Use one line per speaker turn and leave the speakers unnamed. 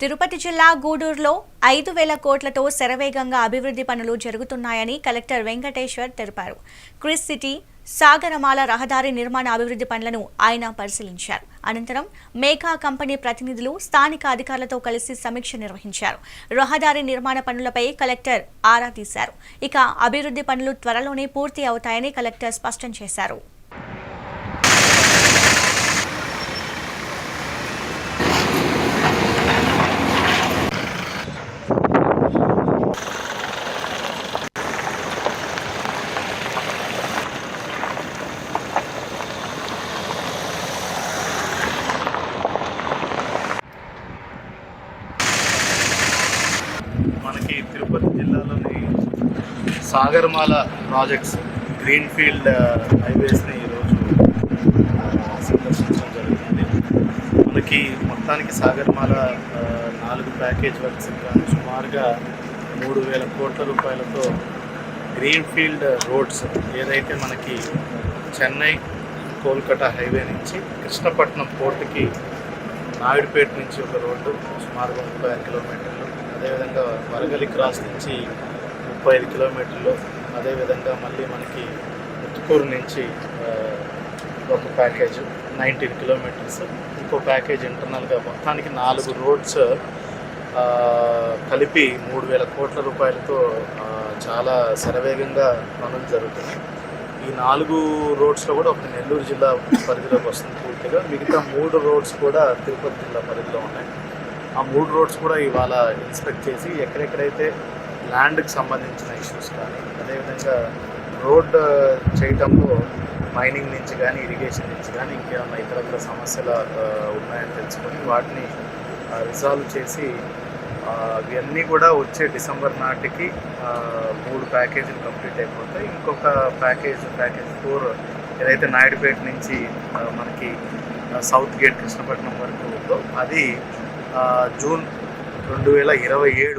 తిరుపతి జిల్లా గూడూరులో ఐదు వేల కోట్లతో శరవేగంగా అభివృద్ధి పనులు జరుగుతున్నాయని కలెక్టర్ వెంకటేశ్వర్ తెలిపారు. క్రిస్ సిటీ సాగరమాల రహదారి నిర్మాణ అభివృద్ధి పనులను ఆయన పరిశీలించారు. అనంతరం మేఘా కంపెనీ ప్రతినిధులు స్థానిక అధికారులతో కలిసి సమీక్ష నిర్వహించారు. రహదారి నిర్మాణ పనులపై కలెక్టర్ ఆరా తీశారు. ఇక అభివృద్ధి పనులు త్వరలోనే పూర్తి అవుతాయని కలెక్టర్ స్పష్టం చేశారు.
మనకి తిరుపతి జిల్లాలోని సాగర్మాల ప్రాజెక్ట్స్ గ్రీన్ ఫీల్డ్ హైవేస్ని ఈరోజు ఆ, సందర్శించడం జరుగుతుంది. మనకి మొత్తానికి సాగర్మాల నాలుగు ప్యాకేజ్ వర్క్స్ సుమారుగా మూడు వేల కోట్ల రూపాయలతో గ్రీన్ ఫీల్డ్ రోడ్స్ ఏదైతే మనకి చెన్నై కోల్కతా హైవే నుంచి కృష్ణపట్నం పోర్టుకి నాయుడుపేట నుంచి ఒక రోడ్డు సుమారుగా ముప్పై ఆరు కిలోమీటర్లు. అదేవిధంగా వరగలి క్రాస్ నుంచి ముప్పై ఐదు కిలోమీటర్లు అదేవిధంగా మళ్ళీ మనకి ముత్తుకూరు నుంచి ఒక ప్యాకేజ్ నైన్టీన్ కిలోమీటర్స్. ఇంకో ప్యాకేజ్ ఇంటర్నల్గా మొత్తానికి నాలుగు రోడ్స్ కలిపి మూడు వేల కోట్ల రూపాయలతో చాలా శరవేగంగా పనులు జరుగుతున్నాయి. ఈ నాలుగు రోడ్స్లో కూడా ఒక నెల్లూరు జిల్లా పరిధిలోకి వస్తుంది పూర్తిగా. మిగతా మూడు రోడ్స్ కూడా తిరుపతి జిల్లా పరిధిలో ఉన్నాయి. ఆ మూడు రోడ్స్ కూడా ఇవాళ ఇన్స్పెక్ట్ చేసి ఎక్కడెక్కడైతే ల్యాండ్కి సంబంధించిన ఇష్యూస్ కానీ అదేవిధంగా రోడ్ చేయటంలో మైనింగ్ నుంచి కానీ ఇరిగేషన్ నుంచి కానీ ఇంకేమైనా ఇతరత్ర సమస్యలు ఉన్నాయని తెలుసుకొని వాటిని రిజాల్వ్ చేసి ఇవన్నీ కూడా వచ్చే డిసెంబర్ నాటికి మూడు ప్యాకేజీలు కంప్లీట్ అయిపోతాయి. ఇంకొక ప్యాకేజ్ ప్యాకేజ్ ఫోర్ ఏదైతే నాయుడుపేట నుంచి మనకి సౌత్ గేట్ కృష్ణపట్నం వరకు ఉందో అది జూన్ రెండు వేల ఇరవై ఏడు